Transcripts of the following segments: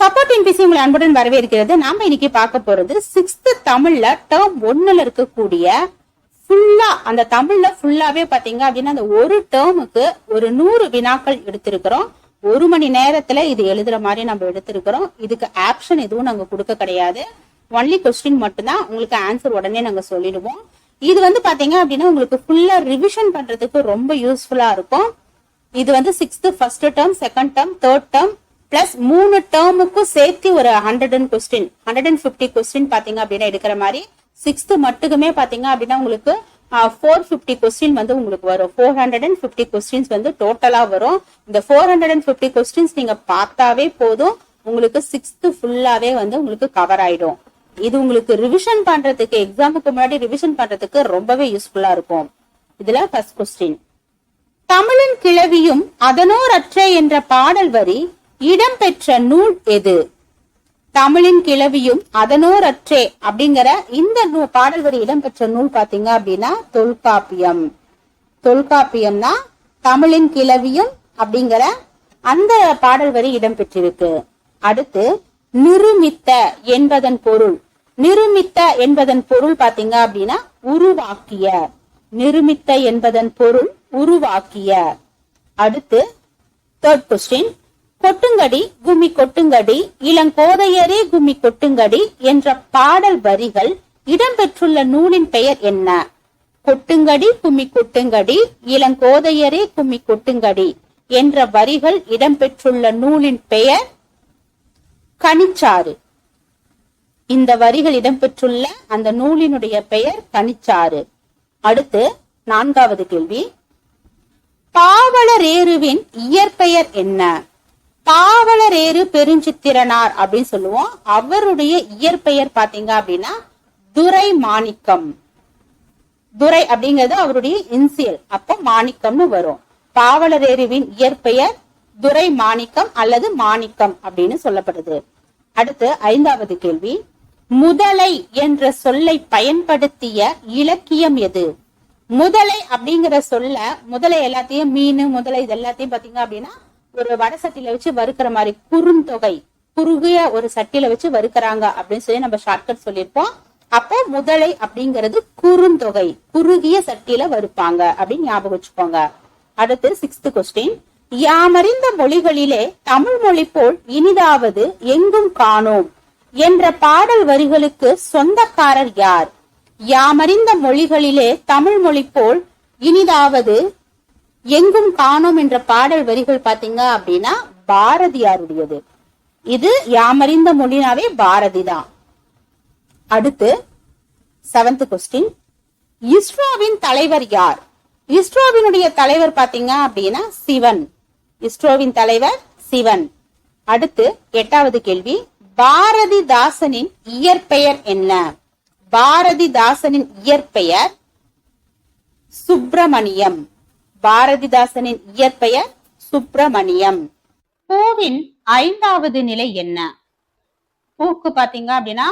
Support NBC உங்களை அன்புடன் வரவேற்கிறது. நாம இன்னைக்கு பார்க்க போறது சிக்ஸ்த் தமிழ்ல டேர்ம் ஒன்னுல இருக்கக்கூடிய ஃபுல்லா அந்த தமிழ்ல ஃபுல்லாவே பாத்தீங்க அப்படின்னா அந்த ஒரு டேர்முக்கு ஒரு நூறு வினாக்கள் எடுத்திருக்கிறோம். ஒரு மணி நேரத்துல இது எழுதுற மாதிரி நம்ம எடுத்திருக்கிறோம். இதுக்கு ஆப்ஷன் எதுவும் நாங்க கொடுக்க கிடையாது. ஒன்லி கொஸ்டின் மட்டும்தான். உங்களுக்கு ஆன்சர் உடனே நாங்க சொல்லிடுவோம். இது வந்து பாத்தீங்க அப்படின்னா உங்களுக்கு ஃபுல்லா ரிவிஷன் பண்றதுக்கு ரொம்ப யூஸ்ஃபுல்லா இருக்கும். இது வந்து sixth first term second term third term plus மூணு டேர்முக்கும் சேர்த்து ஒரு hundred and question hundred and fifty question பாத்தீங்க அப்படின்னா எடுக்கிற மாதிரி. சிக்ஸ்த் மட்டுக்குமே பாத்தீங்க அப்படின்னா உங்களுக்கு ஃபோர் ஃபிஃப்டி கொஸ்டின் வந்து உங்களுக்கு வரும். Four hundred and fifty questions வந்து டோட்டலா வரும். இந்த four hundred and fifty questions நீங்க பார்த்தாவே போதும். உங்களுக்கு சிக்ஸ்த் ஃபுல்லாவே வந்து உங்களுக்கு கவர் ஆயிடும். இது உங்களுக்கு ரிவிஷன் பண்றதுக்கு எக்ஸாமுக்கு முன்னாடி ரிவிஷன் பண்றதுக்கு ரொம்பவே யூஸ்ஃபுல்லா இருக்கும். இதுல ஃபர்ஸ்ட் கொஸ்டின் தமிழின் கிளவியும் அதனோர் அற்ற என்ற பாடல் வரி இடம்பெற்ற நூல் எது? தமிழின் கிளவியும் அதனோர் அற்றே அப்படிங்கிற இந்த நூல் பாடல் வரி இடம்பெற்ற நூல் பாத்தீங்க அப்படின்னா தொல்காப்பியம். தொல்காப்பியம்னா தமிழின் கிளவியும் அப்படிங்கிற அந்த பாடல் வரி இடம்பெற்றிருக்கு. அடுத்து நிருமித்த என்பதன் பொருள். நிருமித்த என்பதன் பொருள் பாத்தீங்க அப்படின்னா உருவாக்கிய. நிருமித்த என்பதன் பொருள் உருவாக்கிய. அடுத்து தேர்ட் கொஸ்டின் கொட்டுங்கடி கும்மி கொட்டுங்கடி இளங்கோதையரே கும்மி கொட்டுங்கடி என்ற பாடல் வரிகள் இடம்பெற்றுள்ள நூலின் பெயர் என்ன? கொட்டுங்கடி கும்மி கொட்டுங்கடி இளங்கோதையரே கும்மி கொட்டுங்கடி என்ற வரிகள் இடம்பெற்றுள்ள நூலின் பெயர் கனிச்சாறு. இந்த வரிகள் இடம்பெற்றுள்ள அந்த நூலினுடைய பெயர் கனிச்சாறு. அடுத்து நான்காவது கேள்வி. பாவலரேருவின் இயற்பெயர் என்ன? பாவலரேறு பெருஞ்சித்திரனார் அப்படின்னு சொல்லுவோம். அவருடைய இயற்பெயர் பாத்தீங்க அப்படின்னா துரை மாணிக்கம் துரை அப்படிங்கிறது அவருடைய இன்சியல். அப்ப மாணிக்கம்னு வரும். பாவலரேருவின் இயற்பெயர் துரை மாணிக்கம் அல்லது மாணிக்கம் அப்படின்னு சொல்லப்படுது. அடுத்து ஐந்தாவது கேள்வி. முதலை என்ற சொல்லை பயன்படுத்திய இலக்கியம் எது? முதலை அப்படிங்கிற சொல்ல முதலை எல்லாத்தையும் மீன் முதலை இது எல்லாத்தையும் பாத்தீங்க அப்படின்னா ஒரு வட சட்டியில வச்சு வறுக்கிற மாதிரி குறுந்தொகை குறுகிய ஒரு சட்டியில வச்சு வறுக்கிறாங்க அப்படின்னு சொல்லி நம்ம ஷார்ட்கட் சொல்லியிருப்போம். அப்போ முதலை அப்படிங்கிறது குறுந்தொகை குறுகிய சட்டியில வறுப்பாங்க அப்படின்னு ஞாபகம் வச்சுக்கோங்க. அடுத்து சிக்ஸ்த் கொஸ்டின் யாமறிந்த மொழிகளிலே தமிழ் மொழி போல் இனிதாவது எங்கும் காணோம் என்ற பாடல் வரிகளுக்கு சொந்தக்காரர் யார்? யாமறிந்த மொழிகளிலே தமிழ் மொழி போல் இனிதாவது எங்கும் காணோம் என்ற பாடல் வரிகள் பாத்தீங்க அப்படின்னா பாரதியாருடையது. இது யாமறிந்த மொழினாவே பாரதி தான் அடுத்து செவன்த் கொஸ்டின் இஸ்ரோவின் தலைவர் யார்? இஸ்ரோவினுடைய தலைவர் பாத்தீங்க அப்படின்னா சிவன். இஸ்ரோவின் தலைவர் சிவன். அடுத்து எட்டாவது கேள்வி. பாரதிதாசனின் இயற்பெயர் என்ன? பாரதிதாசனின் இயற்பெயர் சுப்பிரமணியம். பாரதிதாசனின் இயற்பெயர் சுப்பிரமணியம். பூவின் ஐந்தாவது நிலை என்ன? பூக்கு பாத்தீங்க அப்படின்னா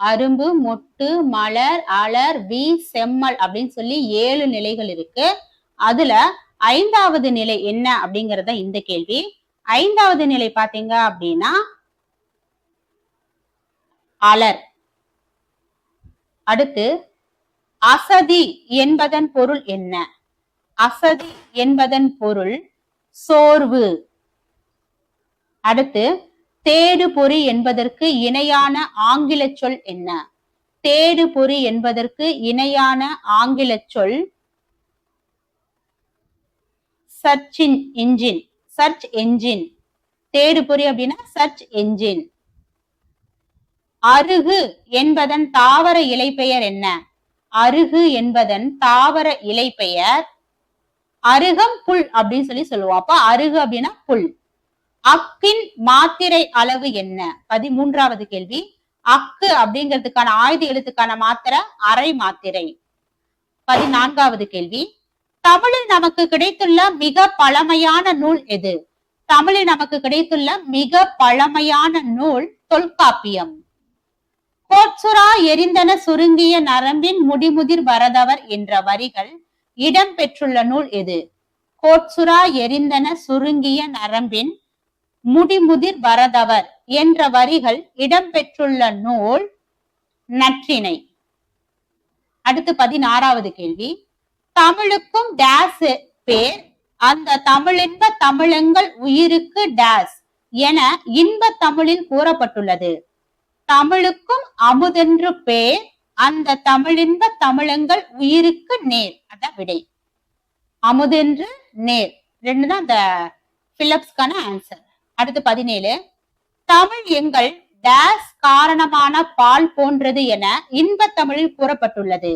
அரும்பு மொட்டு மலர் அலர் வி செம்மல் அப்படின்னு சொல்லி ஏழு நிலைகள் இருக்கு. அதுல ஐந்தாவது நிலை என்ன அப்படிங்கறத இந்த கேள்வி. ஐந்தாவது நிலை பாத்தீங்க அப்படின்னா அலர். அடுத்து அசதி என்பதன் பொருள் என்ன? அசதி என்பதன் பொருள் சோர்வு. அடுத்து தேடு பொறி என்பதற்கு இணையான ஆங்கில சொல் என்ன? தேடு பொறி என்பதற்கு இணையான ஆங்கில சொல் சர்ச் என்ஜின் சர்ச் என்ஜின் தேடு பொறி அப்படின்னா சர்ச் என்ஜின் அருகு என்பதன் தாவர இலை பெயர் என்ன? அருகு என்பதன் தாவர இலை பெயர் அருகம் புல் அப்படின்னு சொல்லி சொல்லுவோம். அப்ப அருகு அப்படின்னா புல். அக்கின் மாத்திரை அளவு என்ன? பதிமூன்றாவது கேள்வி. அக்கு அப்படிங்கிறதுக்கான ஆயுத எழுத்துக்கான மாத்திரை அரை மாத்திரை. பதினான்காவது கேள்வி. தமிழில் நமக்கு கிடைத்துள்ள மிக பழமையான நூல் எது? தமிழில் நமக்கு கிடைத்துள்ள மிக பழமையான நூல் தொல்காப்பியம். கோட்சுரா எரிந்தன சுருங்கிய நரம்பின் முடிமுதிர் வரதவர் என்ற வரிகள் இடம் பெற்றுள்ள நூல் எது? கோட்சுரா எரிந்தன சுருங்கிய நரம்பின் முடிமுதிர் வரதவர் என்ற வரிகள் இடம்பெற்றுள்ள நூல் நற்றினை அடுத்து பதினாறாவது கேள்வி. தமிழுக்கும் டேஸ் பேர். அந்த தமிழின்ப தமிழங்கள் உயிருக்கு டேஸ் என இன்ப தமிழில் கூறப்பட்டுள்ளது. தமிழுக்கும் அமுதென்று பேர். அந்த தமிழின்ப தமிழங்கள் உயிருக்கு நேர். அதான் விடை. அமுதென்று நேர். ரெண்டு தான் அந்த பிலிப்ஸ்க்கான ஆன்சர் அடுத்து பதினேழு. தமிழ் எங்கள் டேஸ் காரணமான பால் போன்றது என இன்ப தமிழில் கூறப்பட்டுள்ளது.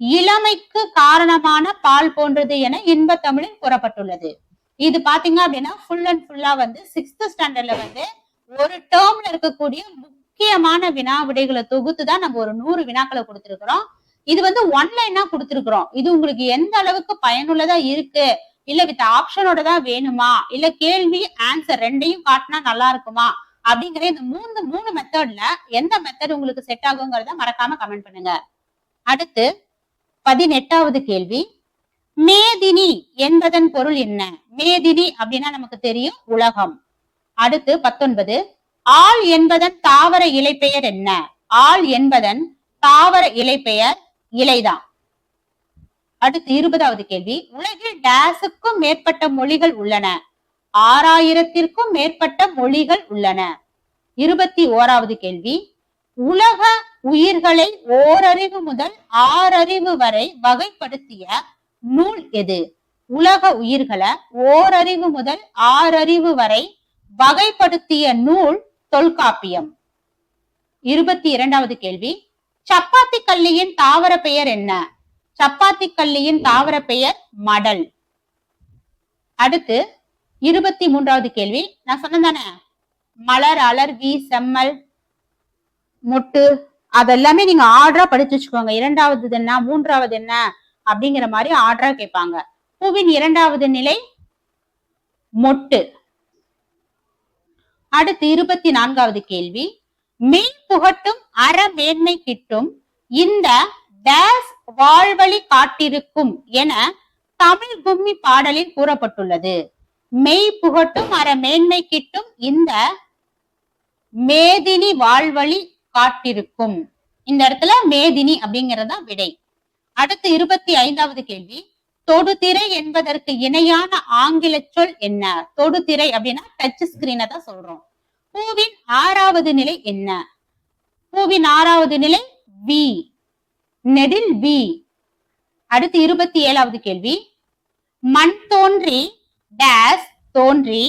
இளமைக்கு காரணமான பால் போன்றது என இன்ப தமிழில் கூறப்பட்டுள்ளது. இது பாத்தீங்க அப்படின்னா ஃபுல் அண்ட் ஃபுல்லா வந்து சிக்ஸ்த் ஸ்டாண்டர்ட்ல வந்து ஒரு டேர்ம்ல இருக்கக்கூடிய முக்கியமான வினா விடைகளை தொகுத்து தான் நம்ம ஒரு நூறு வினாக்களை கொடுத்துருக்குறோம். இது வந்து ஒன்லைனா கொடுத்துருக்குறோம். இது உங்களுக்கு எந்த அளவுக்கு பயனுள்ளதா இருக்கு? இல்ல வித் ஆப்ஷனோட தான் வேணுமா? இல்ல கேள்வி ஆன்சர் ரெண்டையும் காட்டினா நல்லா இருக்குமா? அப்படிங்கிற இந்த மூணு மூணு மெத்தட்ல எந்த மெத்தட் உங்களுக்கு செட் ஆகுங்கிறத மறக்காம கமெண்ட் பண்ணுங்க. அடுத்து பதினெட்டாவது கேள்வி. மேதினி என்பதன் பொருள் என்ன? மேதினி அப்படின்னா நமக்கு தெரியும் உலகம். அடுத்து பத்தொன்பது. ஆள் என்பதன் தாவர இலைப்பெயர் என்ன? ஆள் என்பதன் தாவர இலைப்பெயர் இலைதான். அடுத்து இருபதாவது கேள்வி. உலகில் டேஸுக்கும் மேற்பட்ட மொழிகள் உள்ளன. ஆறாயிரத்திற்கும் மேற்பட்ட மொழிகள் உள்ளன. இருபத்தி ஓராவது கேள்வி. உலக உயிர்களை ஓரறிவு முதல் ஆறறிவு வரை வகைப்படுத்திய நூல் எது? உலக உயிர்களை ஓரறிவு முதல் ஆறறிவு வரை வகைப்படுத்திய நூல் தொல்காப்பியம். இருபத்தி இரண்டாவது கேள்வி. சப்பாத்தி கல்லியின் தாவர பெயர் என்ன? சப்பாத்தி கல்லியின் தாவர பெயர் மடல். அடுத்து இருபத்தி மூன்றாவது கேள்வி. நான் சொன்னதானே மலர் அலர் வி செம்மல் மொட்டு அதெல்லாமே நீங்க ஆர்டரா படிச்சு வச்சுக்கோங்க. இரண்டாவது என்ன மூன்றாவது என்ன அப்படிங்கிற மாதிரி ஆர்டரா கேட்பாங்க. பூவின் இரண்டாவது நிலை மொட்டு. அடுத்து இருபத்தி நான்காவது கேள்வி. மெய் புகட்டும் அறமேன்மை கிட்டும் இந்த டேஸ் வாழ்வழி காட்டிருக்கும் என தமிழ் கும்மி பாடலில் கூறப்பட்டுள்ளது. மெய் புகட்டும் அற மேன்மை கிட்டும் இந்த மேதினி வாழ்வழி காட்டிருக்கும். இந்த இடத்துல மேதினி அப்படிங்கறதா விடை. அடுத்து இருபத்தி ஐந்தாவது கேள்வி. தொடுதிரை என்பதற்கு இணையான ஆங்கில சொல் என்ன? தொடுதிரை அப்படின்னா டச் ஸ்கிரீனை தான் சொல்றோம். பூவின் ஆறாவது நிலை என்ன? பூவின் ஆறாவது நிலை வி நெடில் வி அடுத்து இருபத்தி ஏழாவது கேள்வி. மண் தோன்றி டேஸ் தோன்றி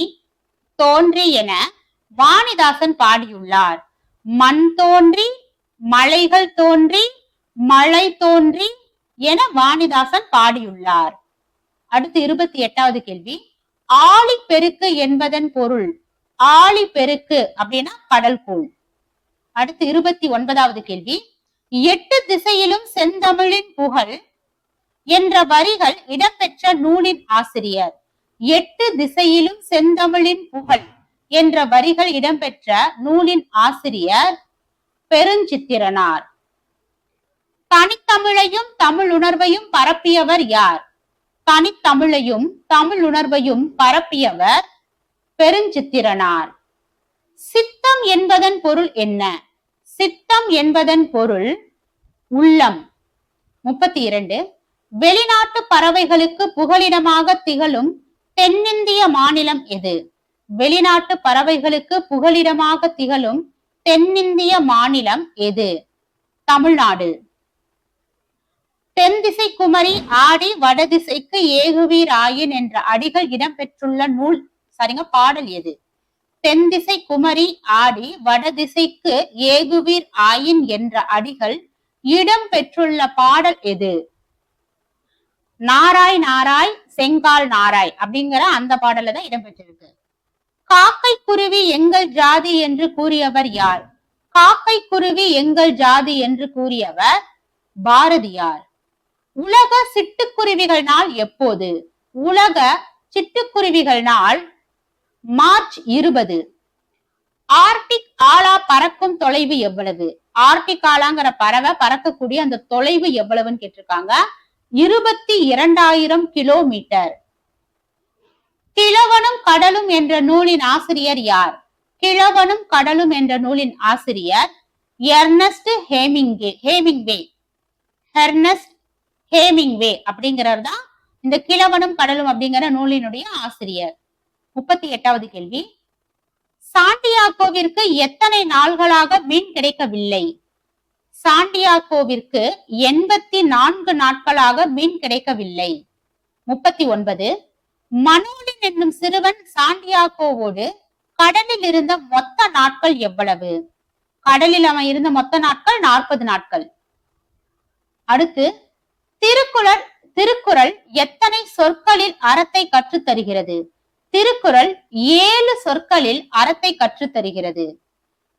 தோன்றி என வாணிதாசன் பாடியுள்ளார். மண் தோன்றி மலைகள் தோன்றி மழை தோன்றி என வாணிதாசன் பாடியுள்ளார். அடுத்து இருபத்தி எட்டாவது கேள்வி. ஆழிப்பெருக்கு என்பதன் பொருள். ஆழிப்பெருக்கு அப்படின்னா கடல் கூழ் அடுத்து இருபத்தி ஒன்பதாவது கேள்வி. எட்டு திசையிலும் செந்தமிழின் புகழ் என்ற வரிகள் இடம்பெற்ற நூலின் ஆசிரியர். எட்டு திசையிலும் செந்தமிழின் புகழ் என்ற வரிகள் இடம்பெற்ற நூலின் ஆசிரியர் பெருஞ்சித்திரனார். தனித்தமிழையும் தமிழ் உணர்வையும் பரப்பியவர் யார்? தனித்தமிழையும் தமிழ் உணர்வையும் பரப்பியவர் பெருஞ்சித்திரனார். சித்தம் என்பதன் பொருள் என்ன? சித்தம் என்பதன் பொருள் உள்ளம். முப்பத்தி இரண்டு வெளிநாட்டு பறவைகளுக்கு புகலிடமாக திகழும் தென்னிந்திய மாநிலம் எது? வெளிநாட்டு பறவைகளுக்கு புகலிடமாக திகழும் தென்னிந்திய மாநிலம் எது? தமிழ்நாடு. தென் திசை குமரி ஆடி வடதிசைக்கு ஏகுவீர் ஆயின் என்ற அடிகள் இடம்பெற்றுள்ள நூல் சரிங்க பாடல் எது? தென் திசை குமரி ஆடி வடதிசைக்கு ஏகுவீர் ஆயின் என்ற அடிகள் இடம் பெற்றுள்ள பாடல் எது? நாராய் நாராய் செங்கால் நாராய் அப்படிங்கிற அந்த பாடல தான் இடம்பெற்றிருக்கு. காக்கை குருவி எங்கள் ஜாதி என்று கூறியவர் யார்? காக்கை குருவி எங்கள் ஜாதி என்று கூறியவர் பாரதியார். உலக சிட்டுக்குருவிகள் நாள் எப்போது? உலக சிட்டுக்குருவிகள் நாள் மார்ச் இருபது. ஆர்டிக் ஆலா பறக்கும் தொலைவு எவ்வளவு? ஆர்டிக் ஆலாங்கிற பறவை பறக்கக்கூடிய அந்த தொலைவு எவ்வளவுன்னு கேட்டிருக்காங்க. இருபத்தி இரண்டாயிரம் கிலோமீட்டர். கிழவனும் கடலும் என்ற நூலின் ஆசிரியர் யார்? கிழவனும் கடலும் என்ற நூலின் ஆசிரியர் எர்னஸ்ட் ஹேமிங்கே ஹேமிங்வே. ஹெர்னஸ்ட் ஹேமிங்வே அப்படிங்கிறவர் தான் இந்த கிழவனும் கடலும் அப்படிங்கிற நூலினுடைய ஆசிரியர். முப்பத்தி எட்டாவது கேள்வி. சாண்டியாகோவிற்கு எத்தனை நாள்களாக மீன் கிடைக்கவில்லை? சாண்டியாகோவிற்கு எண்பத்தி நான்கு நாட்களாக மீன் கிடைக்கவில்லை. முப்பத்தி ஒன்பது. மனோலின் என்னும் சிறுவன் சாண்டியாகோவோடு கடலில் இருந்த மொத்த நாட்கள் எவ்வளவு? கடலில் அவன் இருந்த மொத்த நாட்கள் நாற்பது நாட்கள். அடுத்து திருக்குறள் திருக்குறள் எத்தனை சொற்களில் அறத்தை கற்றுத்தருகிறது? திருக்குறள் ஏழு சொற்களில் அறத்தை கற்றுத் தருகிறது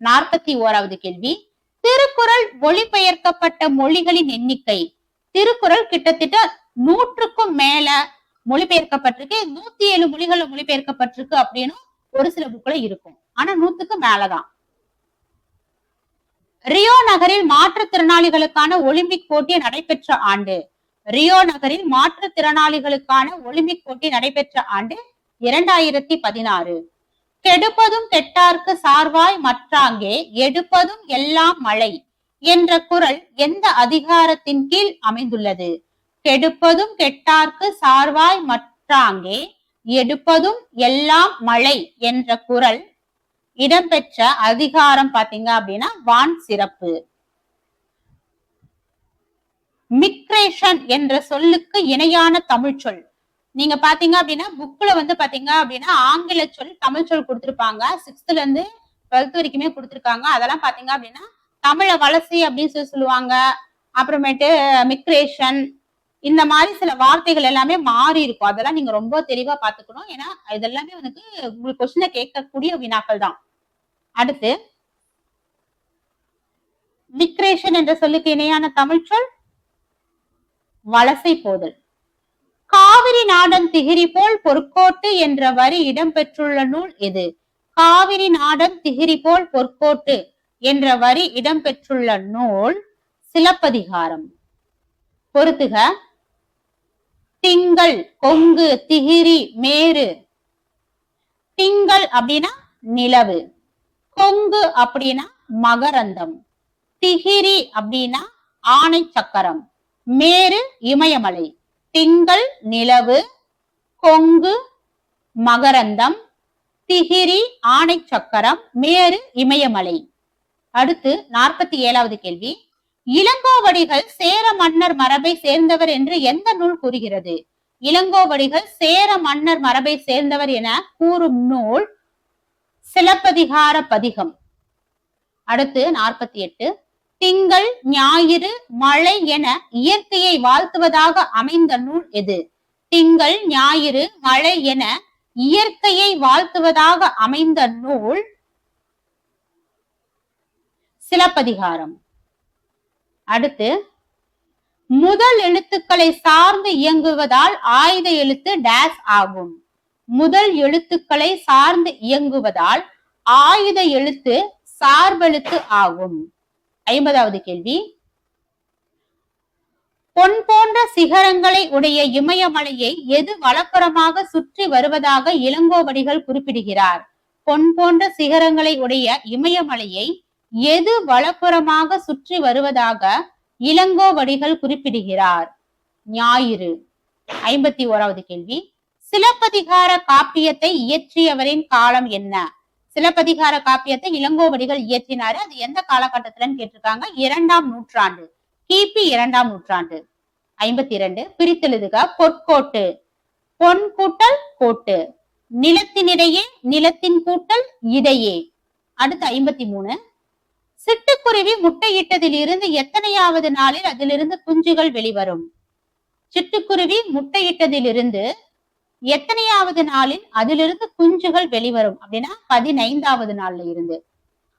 நாற்பத்தி ஓராவது கேள்வி. திருக்குறள் மொழிபெயர்க்கப்பட்ட மொழிகளின் எண்ணிக்கை. திருக்குறள் கிட்டத்தட்ட நூற்றுக்கும் மேல மொழிபெயர்க்கப்பட்டிருக்கு. நூத்தி ஏழு மொழிகள்ல மொழிபெயர்க்கப்பட்டிருக்கு அப்படின்னு ஒரு சில புக்ல இருக்கும். ஆனா நூத்துக்கு மேலதான். ரியோ நகரில் மாற்றுத்திறனாளிகளுக்கான ஒலிம்பிக் போட்டி நடைபெற்ற ஆண்டு. ரியோ நகரில் மாற்றுத்திறனாளிகளுக்கான ஒலிம்பிக் போட்டி நடைபெற்ற ஆண்டு இரண்டாயிரத்தி பதினாறு. கெடுப்பதும் கெட்டார்க்கு சார்வாய் மற்றாங்கே எடுப்பதும் எல்லாம் மழை என்ற குரல் எந்த அதிகாரத்தின் கீழ் அமைந்துள்ளது? கெடுப்பதும் கெட்டார்க்கு சார்வாய் மற்றாங்கே எடுப்பதும் எல்லாம் மழை என்ற குரல் இடம்பெற்ற அதிகாரம் பாத்தீங்க அப்படின்னா வான் சிறப்பு. மிக்ரேஷன் என்ற சொல்லுக்கு இணையான தமிழ் சொல். நீங்க பாத்தீங்க அப்படின்னா புக்ல வந்து பாத்தீங்க அப்படின்னா ஆங்கில சொல் தமிழ் சொல் கொடுத்துருப்பாங்க. சிக்ஸ்த்ல இருந்து டுவெல்த் வரைக்குமே கொடுத்துருக்காங்க. அதெல்லாம் பாத்தீங்க அப்படின்னா தமிழ வளர்ச்சி அப்படின்னு சொல்லி சொல்லுவாங்க. அப்புறமேட்டு மிக்ரேஷன் இந்த மாதிரி சில வார்த்தைகள் எல்லாமே மாறி இருக்கும். அதெல்லாம் நீங்க ரொம்ப தெளிவா பாத்துக்கணும். ஏன்னா இதெல்லாமே வந்து உங்களுக்கு கொஸ்டின கேட்கக்கூடிய வினாக்கள் தான். அடுத்து மிக்ரேஷன் என்ற சொல்லுக்கு இணையான தமிழ் சொல் வலசை போதல். காவிரி நாடன் திகிரி போல் பொற்கோட்டு என்ற வரி இடம்பெற்றுள்ள நூல் எது? காவிரி நாடன் திகிரி போல் பொற்கோட்டு என்ற வரி இடம்பெற்றுள்ள நூல் சிலப்பதிகாரம். பொறுத்துக. திங்கள் கொங்கு திகிரி மேரு. திங்கள் அப்படின்னா நிலவு. கொங்கு அப்படின்னா மகரந்தம். திகிரி அப்படின்னா ஆணை சக்கரம். மேரு இமயமலை திங்கள் நிலவு கொங்கு மகரந்தம் திகிரி ஆணை சக்கரம் மேரு இமயமலை. அடுத்து நாற்பத்தி ஏழாவது கேள்வி. இளங்கோவடிகள் சேர மன்னர் மரபை சேர்ந்தவர் என்று எந்த நூல் கூறுகிறது? இளங்கோவடிகள் சேர மன்னர் மரபை சேர்ந்தவர் என கூறும் நூல் சிலப்பதிகார பதிகம். அடுத்து நாற்பத்தி எட்டு. திங்கள் ஞாயிறு மழை என இயற்கையை வாழ்த்துவதாக அமைந்த நூல் எது? திங்கள் ஞாயிறு மழை என இயற்கையை வாழ்த்துவதாக அமைந்த நூல் சிலப்பதிகாரம். அடுத்து முதல் எழுத்துக்களை சார்ந்து இயங்குவதால் ஆயுத எழுத்து டேஸ் ஆகும். முதல் எழுத்துக்களை சார்ந்து இயங்குவதால் ஆயுத எழுத்து சார்பெழுத்து ஆகும். ஐம்பதாவது கேள்வி. பொன் போன்ற சிகரங்களை உடைய இமயமலையை எது வலப்புறமாக சுற்றி வருவதாக இளங்கோவடிகள் குறிப்பிடுகிறார். பொன் போன்ற சிகரங்களை உடைய இமயமலையை எது வலப்புறமாக சுற்றி வருவதாக இளங்கோவடிகள் குறிப்பிடுகிறார். ஞாயிறு. ஐம்பத்தி ஓராவது கேள்வி. சிலப்பதிகார காப்பியத்தை இயற்றியவரின் காலம் என்ன? சிலப்பதிகார காப்பியத்தை இளங்கோவடிகள் இயற்றினாரு. அது எந்த காலகட்டத்திலன்னு கேட்டிருக்காங்க? இரண்டாம் நூற்றாண்டு. கிபி இரண்டாம் நூற்றாண்டு. ஐம்பத்தி இரண்டு பிரித்தெழுதுக. பொற்கோட்டு. பொன் கூட்டல் கோட்டு. நிலத்தினிடையே நிலத்தின் கூட்டல் இடையே. அடுத்து ஐம்பத்தி மூணு சிட்டுக்குருவி முட்டையிட்டதில் இருந்து எத்தனையாவது நாளில் அதிலிருந்து குஞ்சுகள் வெளிவரும்? சிட்டுக்குருவி முட்டையிட்டதிலிருந்து எத்தனையாவது நாளில் அதிலிருந்து குஞ்சுகள் வெளிவரும் அப்படின்னா பதினைந்தாவது நாள்ல இருந்து.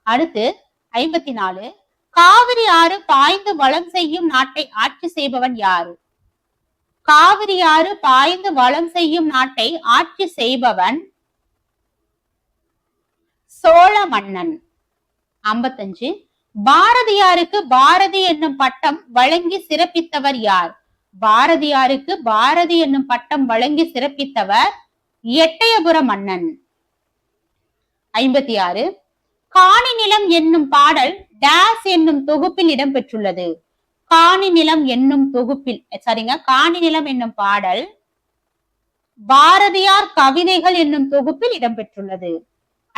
அடுத்து ஐம்பத்தி நாலு காவிரி ஆறு பாய்ந்து வளம் செய்யும் நாட்டை ஆட்சி செய்பவன் யாரு? காவிரி ஆறு பாய்ந்து வளம் செய்யும் நாட்டை ஆட்சி செய்பவன் சோழ மன்னன். ஐம்பத்தஞ்சு பாரதியாருக்கு பாரதி என்னும் பட்டம் வழங்கி சிறப்பித்தவர் யார்? பாரதியாருக்கு பாரதி என்னும் பட்டம் வழங்கி சிறப்பித்தவர் எட்டயபுர மன்னன். ஐம்பத்தி ஆறு காணி நிலம் என்னும் பாடல் டேஸ் என்னும் தொகுப்பில் இடம்பெற்றுள்ளது. காணி நிலம் என்னும் தொகுப்பில் சரிங்க காணி நிலம் என்னும் பாடல் பாரதியார் கவிதைகள் என்னும் தொகுப்பில் இடம்பெற்றுள்ளது.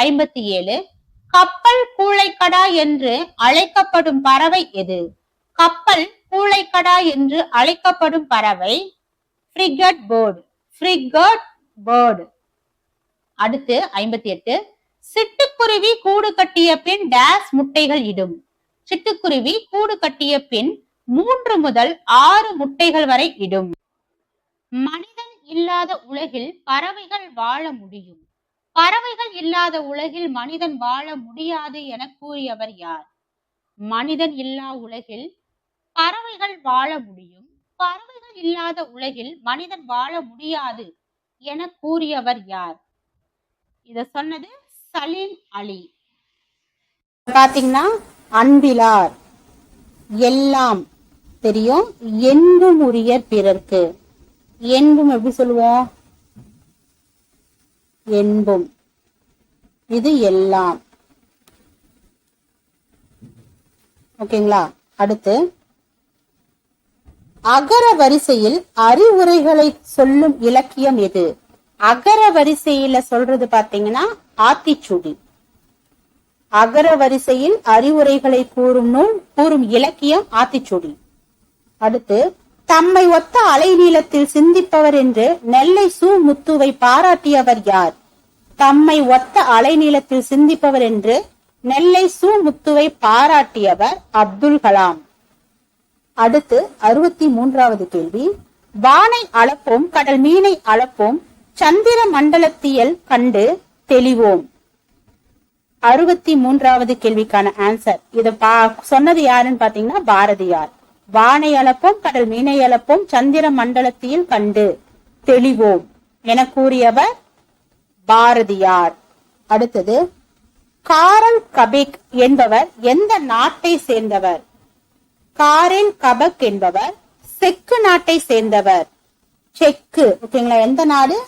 ஐம்பத்தி ஏழு கப்பல் கூழைக்கடா என்று அழைக்கப்படும் பறவை எது? கப்பல் பூளைக்கடா என்று அழைக்கப்படும் பறவை ஃப்ரிகட் பேர்டு. ஃப்ரிகட் பேர்டு. அடுத்து ஐம்பத்தி எட்டு. சிட்டுக்குருவி கூடு கட்டிய பின் டேஸ் முட்டைகள் இடும். சிட்டுக்குருவி கூடு கட்டிய பின் மூன்று முதல் ஆறு முட்டைகள் வரை இடும். மனிதன் இல்லாத உலகில் பறவைகள் வாழ முடியும். பறவைகள் இல்லாத உலகில் மனிதன் வாழ முடியாது என கூறியவர் யார்? மனிதன் இல்லா உலகில் பறவைகள் வாழ முடியும். பறவைகள் இல்லாத உலகில் மனிதன் வாழ முடியாது என கூறியவர் யார்? இத சொன்னது சலீம் அலி. பாத்தீங்கன்னா அன்பிலார். எல்லாம் தெரியும். என்பும் உரிய பிறர்க்கு. என்பும் எப்படி சொல்லுவோம்? என்பும். இது எல்லாம். ஓகேங்களா? அடுத்து அகர வரிசையில் அறிவுரைகளை சொல்லும் இலக்கியம் எது? அகர வரிசையில சொல்றது பாத்தீங்கன்னா ஆத்திச்சூடி. அகர வரிசையில் அறிவுரைகளை கூறும் நூல் கூறும் இலக்கியம் ஆத்திச்சூடி. அடுத்து தம்மை ஒத்த அலைநீளத்தில் சிந்திப்பவர் என்று நெல்லை சு முத்துவை பாராட்டியவர் யார்? தம்மை ஒத்த அலைநீளத்தில் சிந்திப்பவர் என்று நெல்லை சு முத்துவை பாராட்டியவர் அப்துல் கலாம். அடுத்து அறுபத்தி மூன்றாவது கேள்வி. வானை அளப்போம் கடல் மீனை அளப்போம் சந்திர மண்டலத்தியல் கண்டு தெளிவோம். அறுபத்தி மூன்றாவது கேள்விக்கான ஆன்சர் இத பா சொன்னது யாருன்னு பாத்தீங்கன்னா பாரதியார். வானை அளப்போம் கடல் மீனை அளப்போம் சந்திர மண்டலத்தில் கண்டு தெளிவோம் என கூறியவர் பாரதியார். அடுத்தது காரல் கபிக் என்பவர் எந்த நாட்டை சேர்ந்தவர்? காரென் கபக் என்பவர் செக்கு நாட்டை சேர்ந்தவர். செக்கு ஓகேங்களா? எந்த நாடு?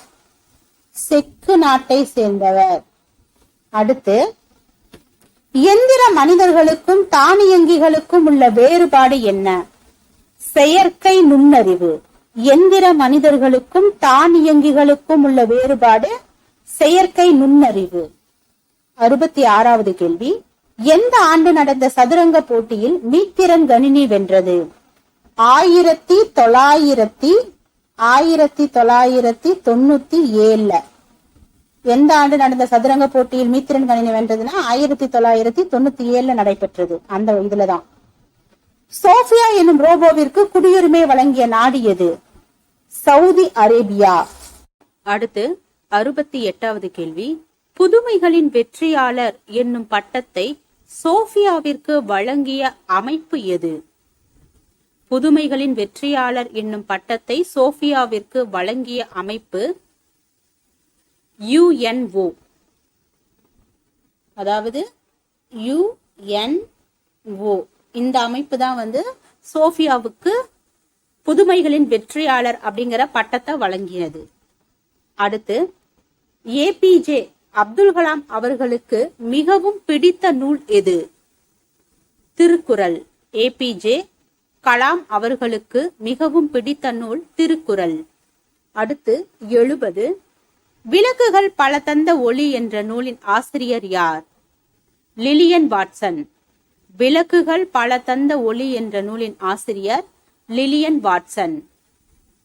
செக்கு நாட்டை சேர்ந்தவர். அடுத்து இயந்திர மனிதர்களுக்கும் தானியங்கிகளுக்கும் உள்ள வேறுபாடு என்ன? செயற்கை நுண்ணறிவு. எந்திர மனிதர்களுக்கும் தானியங்கிகளுக்கும் உள்ள வேறுபாடு செயற்கை நுண்ணறிவு. அறுபத்தி ஆறாவது கேள்வி. எந்த ஆண்டு நடந்த சதுரங்க போட்டியில் மீத்திரன் கணினி வென்றது? ஆயிரத்தி தொள்ளாயிரத்தி ஆயிரத்தி தொள்ளாயிரத்தி தொண்ணூத்தி ஏழுல. எந்த ஆண்டு நடந்த சதுரங்க போட்டியில் மீத்திரன் கணினி வென்றதுன்னா ஆயிரத்தி தொள்ளாயிரத்தி தொண்ணூத்தி ஏழுல நடைபெற்றது. அந்த இதுலதான். சோஃபியா என்னும் ரோபோவிற்கு குடியுரிமை வழங்கிய நாடு எது? Saudi Arabia. அடுத்து அறுபத்தி எட்டாவது கேள்வி. புதுமைகளின் வெற்றியாளர் என்னும் பட்டத்தை சோஃபியாவிற்கு வழங்கிய அமைப்பு எது? புதுமைகளின் வெற்றியாளர் என்னும் பட்டத்தை சோஃபியாவிற்கு வழங்கிய அமைப்பு யுஎன்ஓ. அதாவது யுஎன்ஓ. இந்த அமைப்பு தான் வந்து சோஃபியாவுக்கு புதுமைகளின் வெற்றியாளர் அப்படிங்கிற பட்டத்தை வழங்கியது. அடுத்து ஏபிஜே. அப்துல் கலாம் அவர்களுக்கு மிகவும் பிடித்த நூல் எது? திருக்குறள். ஏபிஜே கலாம் அவர்களுக்கு மிகவும் பிடித்த நூல் திருக்குறள். அடுத்து எழுபது. விளக்குகள் பல தந்த ஒளி என்ற நூலின் ஆசிரியர் யார்? Lillian Watson. விளக்குகள் பல தந்த ஒளி என்ற நூலின் ஆசிரியர் லிலியன் வாட்சன்.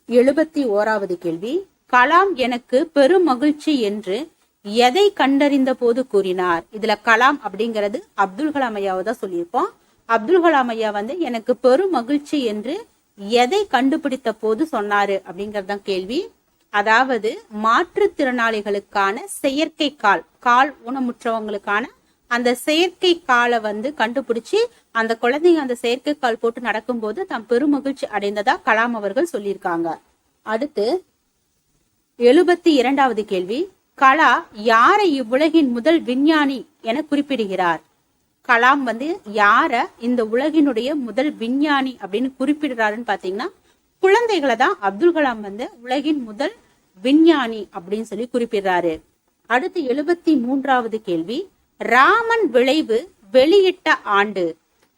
எழுபத்தி ஓராவது கேள்வி. கலாம் எனக்கு பெரும் மகிழ்ச்சி என்று எதை கண்டறிந்த போது கூறினார்? இதுல கலாம் அப்படிங்கிறது அப்துல் கலாம் ஐயாவை தான் சொல்லியிருப்போம். அப்துல் கலாம் ஐயா வந்து எனக்கு பெரும் மகிழ்ச்சி என்று எதை கண்டுபிடித்த போது சொன்னாரு அப்படிங்கறதுதான் கேள்வி. அதாவது மாற்றுத்திறனாளிகளுக்கான செயற்கை கால் கால் ஊனமுற்றவங்களுக்கான அந்த செயற்கை காலை வந்து கண்டுபிடிச்சு அந்த குழந்தைங்க அந்த செயற்கை கால் போட்டு நடக்கும்போது தாம் பெருமகிழ்ச்சி அடைந்ததா கலாம் அவர்கள் சொல்லியிருக்காங்க. அடுத்து எழுபத்தி இரண்டாவது கேள்வி. கலா யாரை இவ்வுலகின் முதல் விஞ்ஞானி என குறிப்பிடுகிறார். கலாம் வந்து யார இந்த உலகினுடைய முதல் விஞ்ஞானி அப்படின்னு குறிப்பிடுறாருன்னு பாத்தீங்கன்னா குழந்தைகளை தான் அப்துல் கலாம் வந்து உலகின் முதல் விஞ்ஞானி அப்படின்னு சொல்லி குறிப்பிடுறாரு. அடுத்து எழுபத்தி மூன்றாவது கேள்வி ராமன் விளைவு வெளியிட்ட ஆண்டு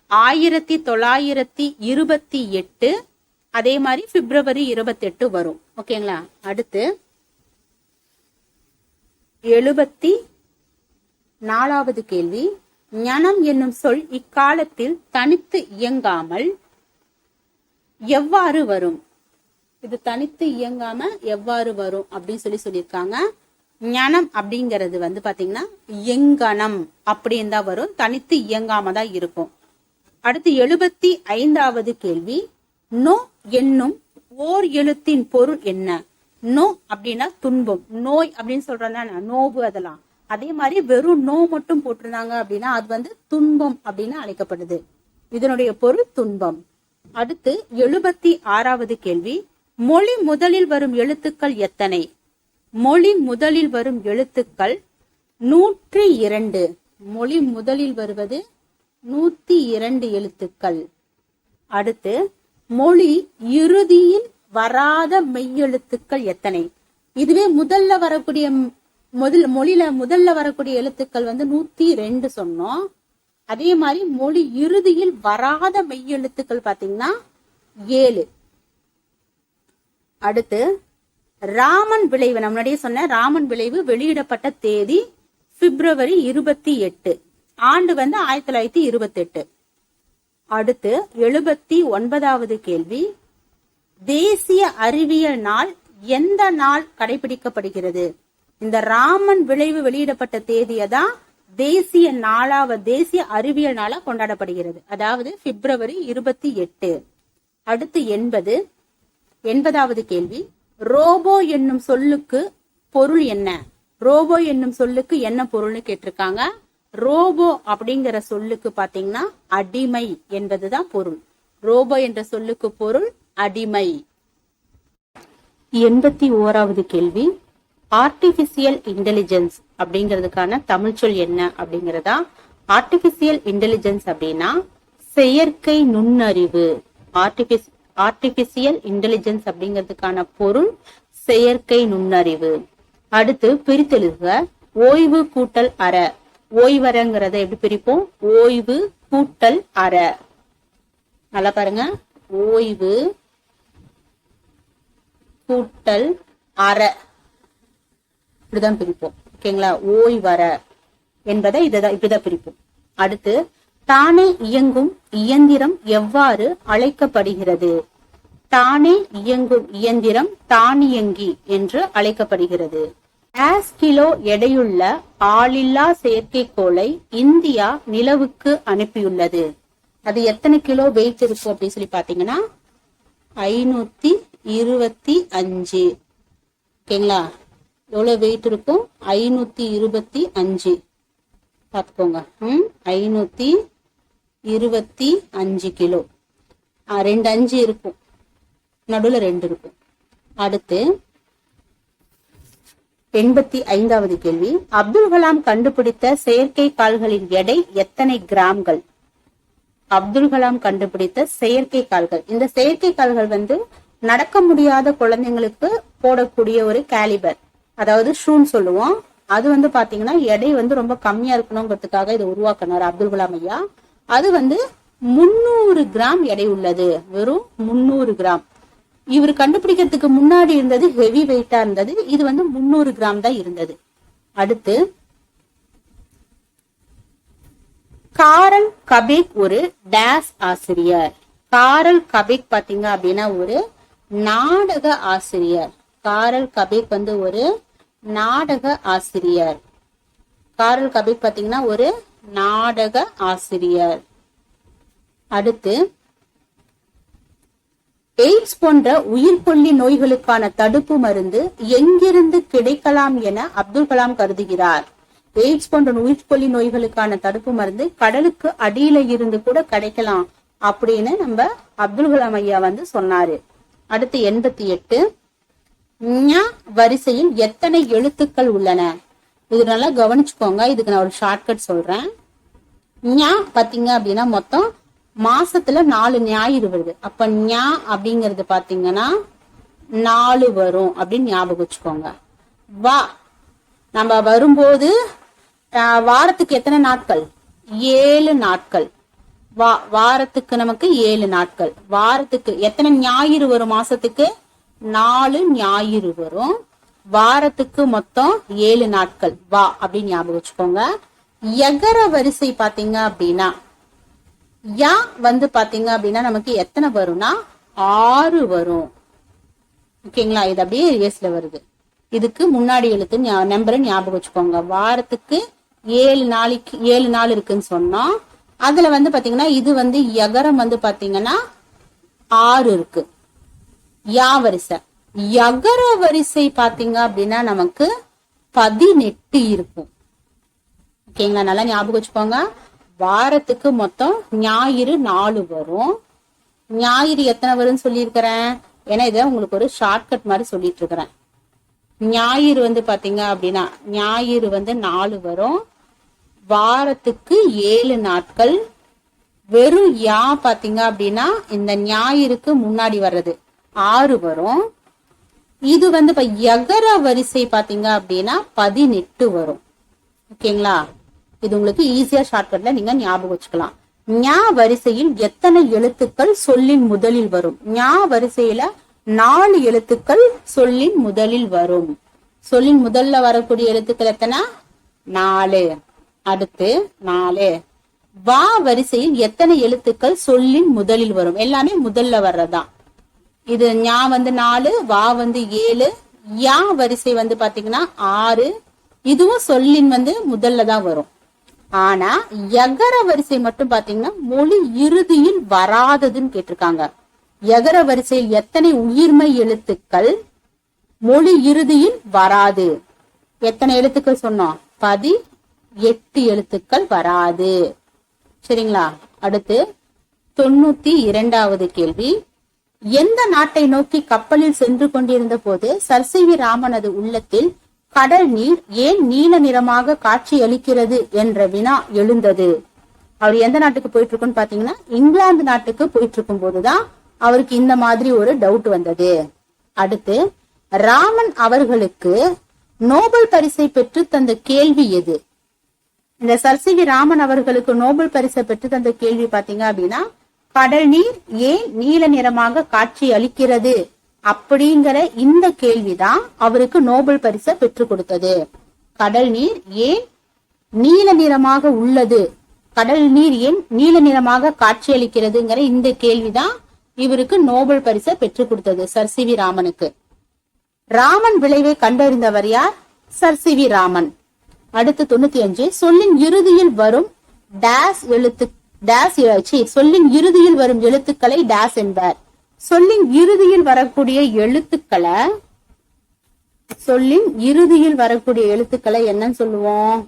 ஆயிரத்தி தொள்ளாயிரத்தி இருபத்தி எட்டு அதே மாதிரி பிப்ரவரி இருபத்தி எட்டு வரும். ஓகேங்களா? அடுத்து எழுபத்தி நாலாவது கேள்வி. ஞானம் என்னும் சொல் இக்காலத்தில் தனித்து இயங்காமல் எவ்வாறு வரும்? இது தனித்து இயங்காம எவ்வாறு வரும் அப்படின்னு சொல்லி சொல்லியிருக்காங்க. ஞானம் அப்படிங்கிறது வந்து பாத்தீங்கன்னா எங்கனம் அப்படின்னு தான் வரும். தனித்து இயங்காம தான் இருக்கும். அடுத்து எழுபத்தி ஐந்தாவது கேள்வி. நோ என்னும் ஓர் எழுத்தின் பொருள் என்ன? நோ அப்படின்னா துன்பம். நோய் அப்படின்னு சொல்றாங்க நோவு அதெல்லாம். அதே மாதிரி வெறும் நோ மட்டும் போட்டிருந்தாங்க அப்படின்னா அது வந்து துன்பம் அப்படின்னு அழைக்கப்படுது. இதனுடைய பொருள் துன்பம். அடுத்து எழுபத்தி ஆறாவது கேள்வி. மொழி முதலில் வரும் எழுத்துக்கள் எத்தனை? மொழி முதலில் வரும் எழுத்துக்கள் நூற்றி இரண்டு மொழி முதலில் வருவது நூத்தி இரண்டு எழுத்துக்கள். அடுத்து மொழி இறுதியில் வராத மெய்யெழுத்துக்கள் எத்தனை? இதுவே முதல்ல வரக்கூடிய முதல் மொழியில முதல்ல வரக்கூடிய எழுத்துக்கள் வந்து நூத்தி ரெண்டு சொன்னோம். அதே மாதிரி மொழி இறுதியில் வராத மெய்யெழுத்துக்கள் பாத்தீங்கன்னா ஏழு. அடுத்து ராமன் விளைவு நான் முன்னாடியே சொன்ன ராமன் விளைவு வெளியிடப்பட்ட தேதி பிப்ரவரி இருபத்தி எட்டு. ஆண்டு வந்து ஆயிரத்தி தொள்ளாயிரத்தி இருபத்தி எட்டு அடுத்து எழுபத்தி ஒன்பதாவது கேள்வி. தேசிய அறிவியல் நாள் எந்த நாள் கடைபிடிக்கப்படுகிறது? இந்த ராமன் விளைவு வெளியிடப்பட்ட தேதியை தான் தேசிய நாளாவ தேசிய அறிவியல் நாளா கொண்டாடப்படுகிறது. அதாவது பிப்ரவரி இருபத்தி எட்டு. அடுத்து எண்பது. எண்பதாவது கேள்வி. ரோபோ என்னும் சொல்லுக்கு பொருள் என்ன? ரோபோ என்னும் சொல்லுக்கு என்ன பொருள்னு கேட்டிருக்காங்க. ரோபோ அப்படிங்கிற சொல்லுக்கு பாத்தீங்கன்னா அடிமை என்பதுதான் பொருள். ரோபோ என்ற சொல்லுக்கு பொருள் அடிமை. எண்பத்தி ஓராவது கேள்வி ஆர்டிபிசியல் இன்டெலிஜென்ஸ் அப்படிங்கிறதுக்கான தமிழ் சொல் என்ன அப்படிங்கறதா? ஆர்டிபிசியல் இன்டெலிஜென்ஸ் அப்படின்னா செயற்கை நுண்ணறிவு. ஆர்டிபிஸ் ஆர்டிபிசியல் இன்டெலிஜென்ஸ் அப்படிங்கிறதுக்கான பொருள் செயற்கை நுண்ணறிவு. அடுத்து பிரித்தெழுக ஓய்வு கூட்டல் அற. ஓய்வரங்கிறத எப்படி பிரிப்போம்? ஓய்வு கூட்டல் அற. நல்லா பாருங்க. ஓய்வு கூட்டல் அற. இப்படிதான் பிரிப்போம். ஓகேங்களா? ஓய்வர என்பதை இதான் இப்படிதான் பிரிப்போம். அடுத்து தானே இயங்கும் இயந்திரம் எவ்வாறு அழைக்கப்படுகிறது? தானே இயங்கும் இயந்திரம் தானியங்கி என்று அழைக்கப்படுகிறது. ஆஸ் கிலோ எடையுள்ள ஆளில்லா செயற்கைக்கோளை இந்தியா நிலவுக்கு அனுப்பியுள்ளது. அது எத்தனை கிலோ வெயிட் இருக்கும் அப்படின்னு சொல்லி பாத்தீங்கன்னா ஐநூத்தி இருபத்தி அஞ்சு. ஓகேங்களா? எவ்வளவு வெயிட் இருக்கும்? ஐநூத்தி இருபத்தி அஞ்சு. பார்த்துக்கோங்க. ம் ஐநூத்தி இருபத்தி அஞ்சு கிலோ. ரெண்டு அஞ்சு இருக்கும். நடுவில் ரெண்டு இருக்கும். அடுத்து எண்பத்தி ஐந்தாவது கேள்வி. அப்துல் கலாம் கண்டுபிடித்த செயற்கை கால்களின் எடை எத்தனை கிராம்கள்? அப்துல் கலாம் கண்டுபிடித்த செயற்கை கால்கள். இந்த செயற்கை கால்கள் வந்து நடக்க முடியாத குழந்தைங்களுக்கு போடக்கூடிய ஒரு கேலிபர் அதாவது ஷூன்னு சொல்லுவோம். அது வந்து பாத்தீங்கன்னா எடை வந்து ரொம்ப கம்மியா இருக்கணுங்கிறதுக்காக இதை உருவாக்கினார் அப்துல் கலாம் ஐயா. அது வந்து முன்னூறு கிராம் எடை உள்ளது. வெறும் முன்னூறு கிராம். இவர் கண்டுபிடிக்கிறதுக்கு முன்னாடி இருந்தது ஹெவி வெயிட்டா இருந்தது. இது வந்து முன்னூறு கிராம் தான் இருந்தது. அடுத்து காரல் கபிக் ஒரு டேஸ் ஆசிரியர். காரல் கபிக் பாத்தீங்க அப்படின்னா ஒரு நாடக ஆசிரியர். காரல் கபிக் வந்து ஒரு நாடக ஆசிரியர். காரல் கபிக் பாத்தீங்கன்னா ஒரு நாடக ஆசிரியர். அடுத்து எய்ட்ஸ் போன்ற உயிர்கொல்லி நோய்களுக்கான தடுப்பு மருந்து எங்கிருந்து கிடைக்கலாம் என அப்துல் கலாம் கருதுகிறார். எய்ட்ஸ் போன்ற உயிர்கொல்லி நோய்களுக்கான தடுப்பு மருந்து கடலுக்கு அடியில இருந்து கூட கிடைக்கலாம் அப்படின்னு நம்ம அப்துல் கலாம் ஐயா வந்து சொன்னாரு. அடுத்து எண்பத்தி எட்டு. வரிசையில் எத்தனை எழுத்துக்கள் உள்ளன? இது நல்லா கவனிச்சுக்கோங்க. இதுக்கு நான் ஒரு ஷார்ட்கட் சொல்றேன். ஞா பாத்தீங்க அப்படின்னா மொத்தம் மாசத்துல நாலு ஞாயிறு வருது. அப்ப ஞா அப்படிங்கறது பாத்தீங்கன்னா நாலு வரும் அப்படின்னு ஞாபகம் வச்சுக்கோங்க. வா. நம்ம வரும்போது வாரத்துக்கு எத்தனை நாட்கள்? ஏழு நாட்கள். வா வாரத்துக்கு நமக்கு ஏழு நாட்கள். வாரத்துக்கு எத்தனை ஞாயிறு வரும் மாசத்துக்கு? நாலு ஞாயிறு வரும். வாரத்துக்கு மொத்தம் ஏழு நாட்கள். வா அப்படின்னு ஞாபகம் வச்சுக்கோங்க. எகர வரிசை பாத்தீங்க அப்படின்னா யா வந்து பாத்தீங்க அப்படின்னா நமக்கு எத்தனை வரும்னா ஆறு வரும். ஓகேங்களா? இது அப்படியே ரிவர்ஸ்ல வருது. இதுக்கு முன்னாடி எழுத்து நம்பரை ஞாபகம் வச்சுக்கோங்க. வாரத்துக்கு ஏழு நாளைக்கு ஏழு நாள் இருக்குன்னு சொன்னோம் அதுல வந்து பாத்தீங்கன்னா இது வந்து யகரம் வந்து பாத்தீங்கன்னா ஆறு இருக்கு. யா வரிசை. யகர வரிசை பாத்தீங்க அப்படின்னா நமக்கு பதினெட்டு இருக்கும். ஓகேங்களா நல்லா ஞாபகம் வச்சுக்கோங்க. வாரத்துக்கு மொத்தம் ஞாயிறு நாலு வரும். ஞாயிறு எத்தனை வரும்னு சொல்லியிருக்கிறேன். ஏன்னா இதை உங்களுக்கு ஒரு ஷார்ட்கட் மாதிரி சொல்லிட்டு இருக்கிறேன். ஞாயிறு வந்து பாத்தீங்க அப்படின்னா ஞாயிறு வந்து நாலு வரும். வாரத்துக்கு ஏழு நாட்கள் வெறும் யா பாத்தீங்க அப்படின்னா இந்த ஞாயிறுக்கு முன்னாடி வர்றது. ஆறு வரும். இது வந்து இப்ப எகர வரிசை பாத்தீங்க அப்படின்னா பதினெட்டு வரும். ஓகேங்களா? இது உங்களுக்கு ஈஸியா ஷார்ட்கட்ல நீங்க ஞாபகம் வச்சுக்கலாம். ஞா வரிசையில் எத்தனை எழுத்துக்கள் சொல்லின் முதலில் வரும்? ஞா வரிசையில நாலு எழுத்துக்கள் சொல்லின் முதலில் வரும். சொல்லின் முதல்ல வரக்கூடிய எழுத்துக்கள் எத்தனை? நாலு. அடுத்து நாலு. வா வரிசையில் எத்தனை எழுத்துக்கள் சொல்லின் முதலில் வரும்? எல்லாமே முதல்ல வர்றதுதான். இது ஞா வந்து நாலு வா வந்து ஏழு யா வரிசை வந்து பாத்தீங்கன்னா ஆறு. இதுவும் சொல்லின் வந்து முதல்ல தான் வரும். ஆனா எகர வரிசை மட்டும் பாத்தீங்கன்னா மொழி இறுதியில் வராததுன்னு கேட்டிருக்காங்க. எகர வரிசையில் எத்தனை உயிர்மை எழுத்துக்கள் மொழி இறுதியில் வராது? எத்தனை எழுத்துக்கள் சொன்னோம்? பதி எட்டு எழுத்துக்கள் வராது. சரிங்களா? அடுத்து தொண்ணூத்தி இரண்டாவது கேள்வி. எந்த நாட்டை நோக்கி கப்பலில் சென்று கொண்டிருந்த போது சர்சிவி ராமனது உள்ளத்தில் கடல் நீர் ஏன் நீல நிறமாக காட்சி அளிக்கிறது என்ற வினா எழுந்தது. அவர் எந்த நாட்டுக்கு போயிட்டு இருக்குன்னு பாத்தீங்கன்னா இங்கிலாந்து நாட்டுக்கு போயிட்டு இருக்கும் போதுதான் அவருக்கு இந்த மாதிரி ஒரு டவுட் வந்தது. அடுத்து ராமன் அவர்களுக்கு நோபல் பரிசை பெற்று தந்த கேள்வி எது? இந்த சர்சிவி ராமன் அவர்களுக்கு நோபல் பரிசை பெற்று தந்த கேள்வி பாத்தீங்க அப்படின்னா கடல் நீர் ஏன் நீல நிறமாக காட்சி அளிக்கிறது? அப்படிங்கிற இந்த கேள்விதான் அவருக்கு நோபல் பரிசை பெற்று கொடுத்தது. கடல் நீர் ஏன் நீல நிறமாக உள்ளது? கடல் நீர் ஏன் நீல நிறமாக காட்சியளிக்கிறதுங்கிற இந்த கேள்விதான் இவருக்கு நோபல் பரிசை பெற்றுக் கொடுத்தது சர் சி வி ராமனுக்கு. ராமன் விளைவை கண்டறிந்தவர் யார்? Sir C V Raman. அடுத்து தொண்ணூத்தி அஞ்சு சொல்லின் இறுதியில் வரும் டேஸ் எழுத்து டேஸ் சி சொல்லின் இறுதியில் வரும் எழுத்துக்களை டேஸ் என்பார். சொல்லின் இறுதியில் வரக்கூடிய எழுத்துக்களை சொல்லின் இறுதியில் வரக்கூடிய எழுத்துக்களை என்னன்னு சொல்லுவோம்?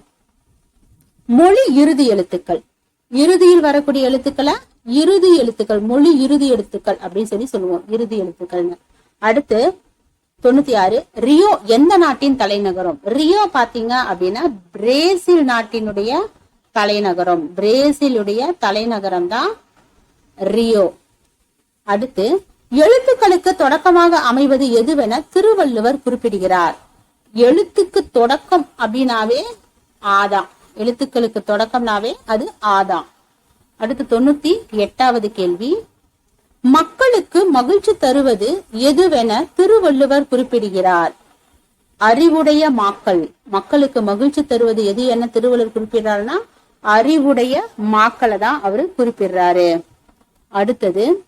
மொழி இறுதி எழுத்துக்கள். இறுதியில் வரக்கூடிய எழுத்துக்களை இறுதி எழுத்துக்கள் மொழி இறுதி எழுத்துக்கள் அப்படின்னு சொல்லி சொல்லுவோம். இறுதி எழுத்துக்கள்னு. அடுத்து தொண்ணூத்தி ஆறு ரியோ எந்த நாட்டின் தலைநகரம்? ரியோ பாத்தீங்க அப்படின்னா பிரேசில் நாட்டினுடைய தலைநகரம். பிரேசிலுடைய தலைநகரம் தான் ரியோ. அடுத்து எழுத்துக்களுக்கு தொடக்கமாக அமைவது எதுவென திருவள்ளுவர் குறிப்பிடுகிறார். எழுத்துக்கு தொடக்கம் அப்படின்னாவே ஆதாம் எழுத்துக்களுக்கு தொடக்கம்னாவே அது ஆதாம் அடுத்து தொண்ணூத்தி எட்டாவது கேள்வி. மக்களுக்கு மகிழ்ச்சி தருவது எதுவென திருவள்ளுவர் குறிப்பிடுகிறார். அறிவுடைய மாக்கள் மக்களுக்கு மகிழ்ச்சி தருவது எது என்ன திருவள்ளுவர் குறிப்பிடுறாருன்னா அறிவுடைய மாக்களை தான் அவரு குறிப்பிடுறாரு. அடுத்தது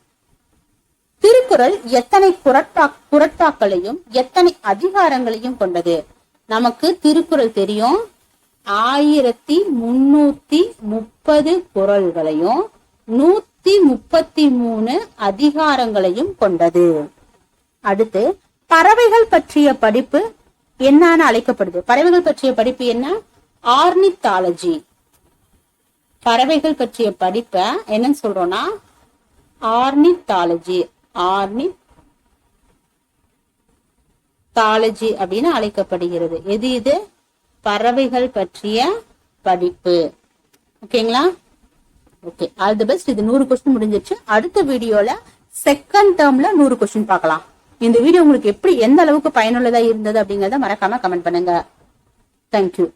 திருக்குறள் எத்தனை குரட்டா குரட்டாக்களையும் எத்தனை அதிகாரங்களையும் கொண்டது? நமக்கு திருக்குறள் தெரியும். ஆயிரத்தி முன்னூத்தி முப்பது குறள்களையும் நூத்தி நூத்தி முப்பத்தி மூணு அதிகாரங்களையும் கொண்டது. அடுத்து பறவைகள் பற்றிய படிப்பு என்னன்னு அழைக்கப்படுது. பறவைகள் பற்றிய படிப்பு என்ன? ஆர்னித்தாலஜி. பறவைகள் பற்றிய படிப்ப என்னன்னு சொல்றோம்னா ஆர்னித்தாலஜி. ஆர்னி தாலஜி அப்படின்னு அழைக்கப்படுகிறது. எது இது? பறவைகள் பற்றிய படிப்பு. ஓகேங்களா? ஓகே ஆல் தி பெஸ்ட் இது நூறு கொஸ்டின் முடிஞ்சிருச்சு. அடுத்த வீடியோல செகண்ட் டேர்ம்ல நூறு கொஸ்டின் பார்க்கலாம். இந்த வீடியோ உங்களுக்கு எப்படி எந்த அளவுக்கு பயனுள்ளதா இருந்தது அப்படிங்கறத மறக்காம கமெண்ட் பண்ணுங்க. தேங்க்யூ